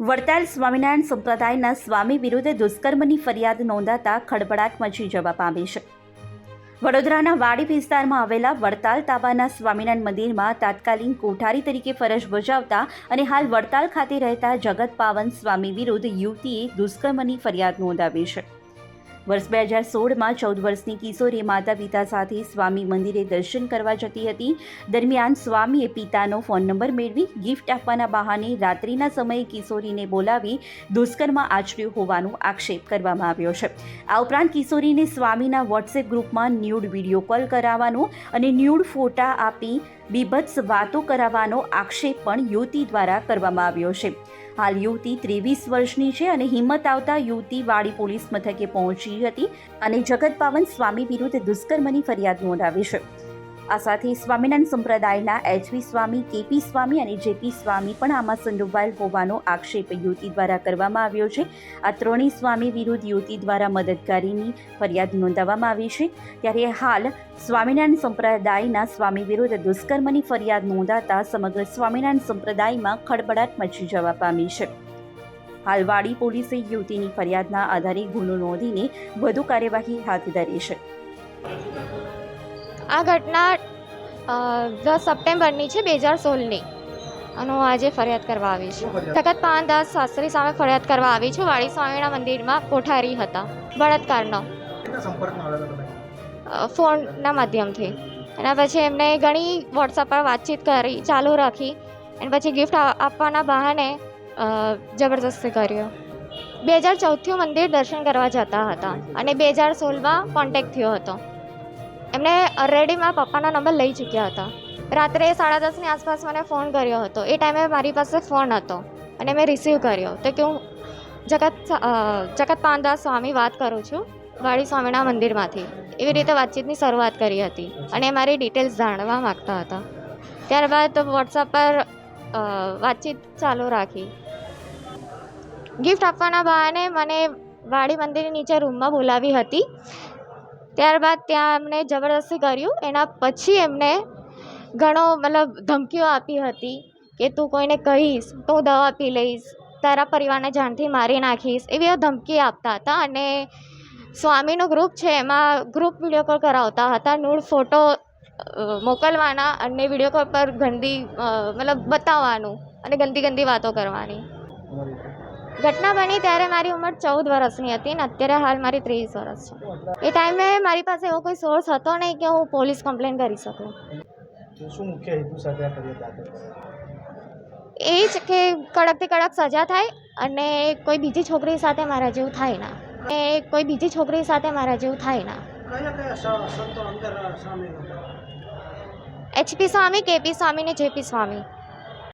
વડતાલ સ્વામિનારાયણ સંપ્રદાયના સ્વામી વિરુદ્ધ દુષ્કર્મની ફરિયાદ નોંધાતા ખળભળાટ મચી જવા પામી છે. વડોદરાના વાડી વિસ્તારમાં આવેલા વડતાલ તાબાના સ્વામિનારાયણ મંદિરમાં તાત્કાલિક કોઠારી તરીકે ફરજ બજાવતા અને હાલ વડતાલ ખાતે રહેતા જગત પાવન સ્વામી વિરુદ્ધ યુવતીએ દુષ્કર્મની ફરિયાદ નોંધાવી છે. વર્ષ બે હજાર સોળમાં ચૌદ વર્ષની કિશોરી માતા પિતા સાથે સ્વામી મંદિરે દર્શન કરવા જતી હતી. દરમિયાન સ્વામીએ પિતાનો ફોન નંબર મેળવી ગિફ્ટ આપવાના બહાને રાત્રિના સમયે કિશોરીને બોલાવી દુષ્કર્મ આચર્યું હોવાનો આક્ષેપ કરવામાં આવ્યો છે. આ ઉપરાંત કિશોરીને સ્વામીના વોટ્સએપ ગ્રુપમાં ન્યૂડ વીડિયો કોલ કરાવવાનો અને ન્યૂડ ફોટા આપી બીભત્સ વાતો કરાવવાનો આક્ષેપ પણ યુવતી દ્વારા કરવામાં આવ્યો છે. હાલ યુવતી ત્રેવીસ વર્ષની છે અને હિંમત આવતા યુવતી વાડી પોલીસ મથકે પહોંચી હતી અને જગત પાવન સ્વામી વિરુદ્ધ દુષ્કર્મની ફરિયાદ નોંધાવી છે. આ સાથે સ્વામિનારાયણ સંપ્રદાયના એચવી સ્વામી, કેપી સ્વામી અને જેપી સ્વામી પણ આમાં સંડોવાયેલ હોવાનો આક્ષેપ યુવતી દ્વારા કરવામાં આવ્યો છે. આ ત્રણેય સ્વામી વિરુદ્ધ યુવતી દ્વારા મદદગારીની ફરિયાદ નોંધાવવામાં આવી છે. ત્યારે હાલ સ્વામિનારાયણ સંપ્રદાયના સ્વામી વિરુદ્ધ દુષ્કર્મની ફરિયાદ નોંધાતા સમગ્ર સ્વામિનારાયણ સંપ્રદાયમાં ખળબળાટ મચી જવા પામી છે. હાલ વાડી પોલીસે યુવતીની ફરિયાદના આધારે ગુનો નોંધીને વધુ કાર્યવાહી હાથ ધરી છે. આ ઘટના દસ સપ્ટેમ્બરની છે બે હજાર સોળની. અને હું આજે ફરિયાદ કરવા આવી છું. જગત પાનદાસ શાસ્ત્રી સામે ફરિયાદ કરવા આવી છું. વાળી સ્વામીના મંદિરમાં કોઠારી હતા બળાત્કારનો. ફોનના માધ્યમથી. એના પછી એમને ઘણી વોટ્સઅપ પર વાતચીત કરી ચાલુ રાખી. અને પછી ગિફ્ટ આપવાના બહાને જબરજસ્તી જબરદસ્તી કર્યો. બે હજાર ચૌદથી મંદિર દર્શન કરવા જતા હતા અને બે હજાર સોળમાં કોન્ટેક્ટ થયો હતો. એમને ઓલરેડી મારા પપ્પાના નંબર લઈ ચૂક્યા હતા. રાત્રે સાડા દસની આસપાસ મને ફોન કર્યો હતો. એ ટાઈમે મારી પાસે ફોન હતો અને મેં રિસીવ કર્યો. તો કે હું જગત જગત પાનદાસ સ્વામી વાત કરું છું વાડી સ્વામીના મંદિરમાંથી. એવી રીતે વાતચીતની શરૂઆત કરી હતી અને મારી ડિટેલ્સ જાણવા માગતા હતા. ત્યારબાદ વોટ્સઅપ પર વાતચીત ચાલુ રાખી. ગિફ્ટ આપવાના બહાને મને વાડી મંદિરની નીચે રૂમમાં બોલાવી હતી. ત્યારબાદ ત્યાં એમને જબરદસ્તી કર્યું. એના પછી એમને ઘણો મતલબ ધમકીઓ આપી હતી કે તું કોઈને કહીશ, તો દવા પી લઈશ, તારા પરિવારને જાનથી મારી નાખીશ, એવી ધમકી આપતા હતા. અને સ્વામીનું ગ્રુપ છે, એમાં ગ્રુપ વીડિયો કોલ કરાવતા હતા. નૂળ ફોટો મોકલવાના અને વીડિયો કોલ પર ગંદી મતલબ બતાવવાનું અને ગંદી ગંદી વાતો કરવાની? ઘટના બની ત્યારે મારી ઉંમર ચૌદ વર્ષની હતી ને અત્યારે હાલ મારી ત્રેવીસ વર્ષ છે. એ ટાઈમે મારી પાસે એવો કોઈ સોર્સ હતો નહીં કે હું પોલીસ કમ્પ્લેન કરી શકું? એ જ કે કડકથી કડક સજા થાય અને કોઈ બીજી છોકરી સાથે મારા જેવું થાય ના. એ કોઈ બીજી છોકરી સાથે મારા જેવું થાય ના. એચપી સ્વામી કેપી સ્વામી ને જેપી સ્વામી.